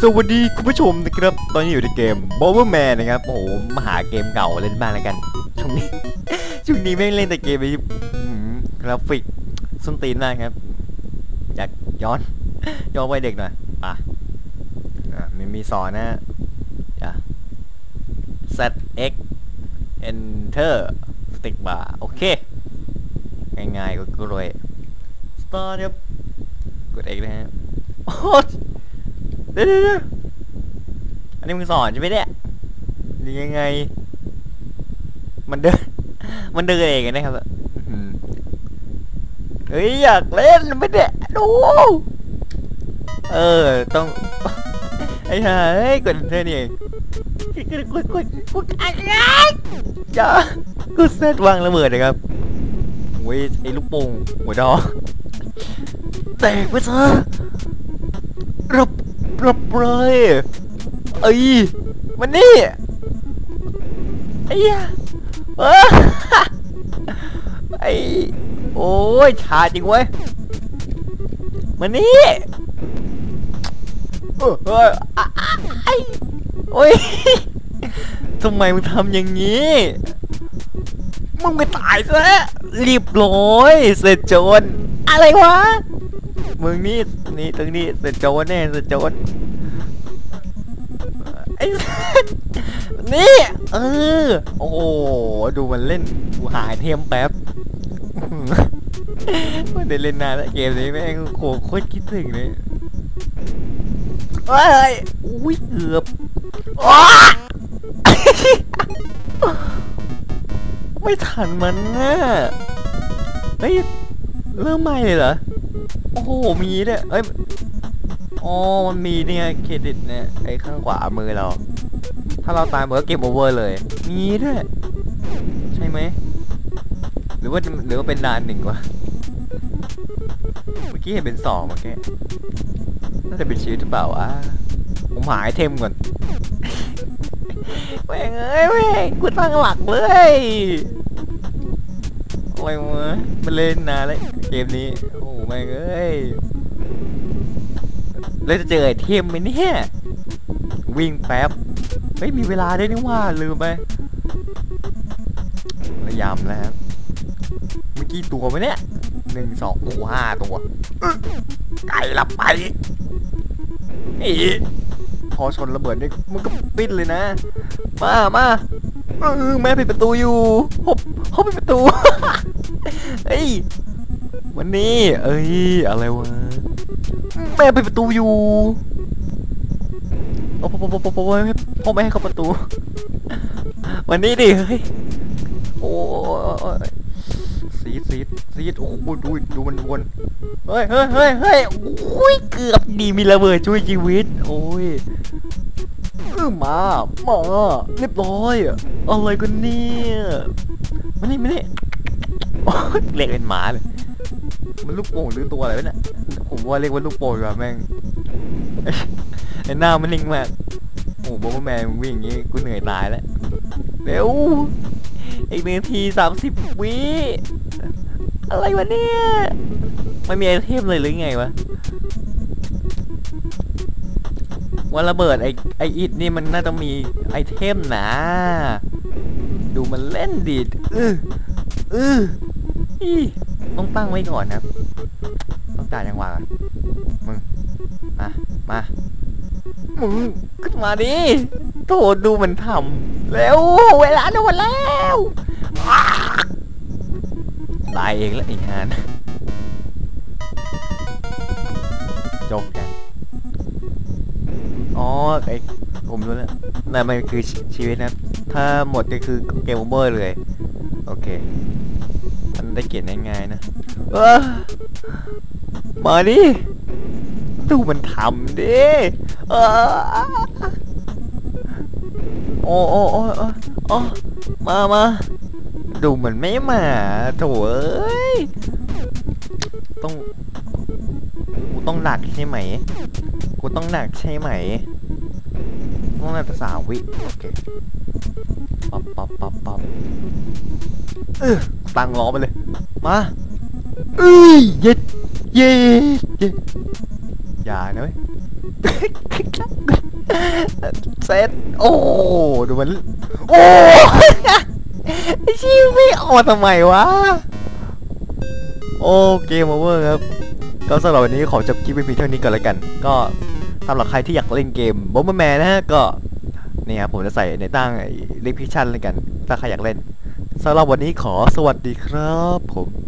สวัสดีคุณผู้ชมนะครับ ตอนนี้อยู่ในเกม b o b e r m a n นะครับโอ้โหมาหาเกมเก่าเล่นบ้างแล้วกัน ช่วงนี้ ช่วงนี้ไม่เล่นแต่เกมไปกราฟิกส้นตีนมากครับ อยากย้อน ย้อนไปเด็กหน่อยป่ะมีมีสอนนะจ้ะ ZX Enter Stick Bar โอเค ง่ายๆก็กรวย Start ครับกด X นะฮะโอ้ เดี๋ยวเดี๋ยวเดี๋ยวอันนี้มึงสอนใช่ไหมเนี่ยนี่ยังไง มันเดิน มันเดินเองนะครับเฮ้ยอยากเล่นไม่ได้ดูเออต้องไอ้ห่าเฮ้ยกดเธอนี่กดกดกดกดอะไรอย่ากดเซตวางระเบิดนะครับโอ้ยไอ้ลูกโป่งหัวดอแตกไปซะรั บรับเลยเอ้ยมันนี่ไอ้เหี้ยเออไอ้โอ้ยชาจริงเว้ยมันนี่เออเอะไอ้โอ้ยทำไมมึงทำอย่างนี้ มึงไปตายซะรีบร้อย เสร็จโจรอะไรวะ มึงนี่นี่ตรงนี้สร็จโจรแน่สร็จโจรไอ้นี่ เออ โอ้โห ดูมันเล่น กูหายเทมแป๊บมันได้เล่นนานแล้วเกมนี้แม่งโคโคตรคิดถึงเลยเฮ้ย อุ้ยเกือบอ้ไม่ทันมันน่ะเฮ้ย เริ่มใหม่เลยเหรอ โอ้โหมีเนี่ยเอ้ยอ๋อมันมีเนี่ยเครดิตเนี่ยไอ้ข้างขวามือเรา ถ้าเราตายมันก็เก็บโอเวอร์เลย มีด้วยใช่ไหมหรือว่าหรือว่าเป็นดานหนึ่งวะเมื่อกี้เห็นเป็นสองเมื่อกี้น่าจะเป็นชีวิตหรือเปล่าวะผมหาไอเทมก่อนแม่งเอ้ยแม่งกูตั้งหลักเลยโอ้ยวะมันเล่นนานแล้วเกมนี้โอ้ แม่งเอ้ยแล้วจะเจอไอเทมไหมเนี่ย วิ่งแป๊บ เฮ้ย มีเวลาได้นี่ว่าลืมไป ระยำแล้วครับเมื่อกี้ตัวไหมเนี่ยหนึ่งสองโอ้ห้าตัวไก่ละไปอีพอชนระเบิดนี่มันก็ปิดเลยนะ มามาเออแม่ปิดประตูอยู่หบหบปิดประตู เฮ้ย วันนี้เอ้ย อะไรวะ แม่ปิดประตูอยู่โอ้โหโอ้โหโอ้โหพ่อแม่ให้เข้าประตู วันนี้ดิ เฮ้ย โอ้ยซีดซีดซีดโอ้โหดูดูมันวน เฮ้ยเฮ้ยเฮ้ยเฮ้ยโอ้ย เกือบดีมีระเบิดช่วยชีวิต โอ้ยมามาเรียบร้อยอะอะไรกันเนี่ยมานี่มานี่เรียกเป็นหมาเลย มันลูกโป่งหรือตัวอะไรวะเนี่ยผมว่าเรียกว่าลูกโป่งดีกว่าแม่งไอ้หน้ามันนิ่งมากโอ้โหบอมแมนวิ่งอย่างงี้กูเหนื่อยตายแล้วเร็วอีกหนึ่งทีสามสิบวิอะไรวะเนี่ยไม่มีไอเทมเลยหรือไงวะวันระเบิดไอไออิดนี่มันน่าจะมีไอเทมนะดูมันเล่นดิดอืออืออี ต้องตั้งไว้ก่อนครับต้องจ่ายจังหวะมึงมามามึงขึ้นมาดิโถดูมันทำเร็วเวลาจะหมดแล้วตายเองแล้วไอ้งานจบกันอ๋อไอ้ผมรู้แล้วนั่นมันคือชีชีวิตนะ ถ้าหมดก็คือเกมโอเวอร์เลย โอเค ได้เกียรติง่ายๆนะเออมาดิดูมันทำดิเออโอ้โอ้โอ้โอ้มามาดูเหมันไม่มาโถเอ้ยต้องกูต้องหนักใช่ไหมกูต้องหนักใช่ไหมต้องหนักภาษาวิโอเค ปั๊บปั๊บปั๊บปั๊บตั้งล้อไปเลย มาเอ้ยเย็ดเย็ดเย็ดอย่านะเว้ยเซตโอ้ดูมันโอ้ชิวไม่ออกทำไมวะ โอเกมโอเวอร์ครับ ก็สำหรับวันนี้ขอจบคลิปไปเพียงเท่านี้ก่อนแล้วกัน ก็สำหรับใครที่อยากเล่นเกมบอมเบอร์แมนนะฮะ ก็ นี่ครับผมจะใส่ในตั้งลิงก์พิชั่นเลยกัน ถ้าใครอยากเล่นสำหรับวันนี้ขอสวัสดีครับผม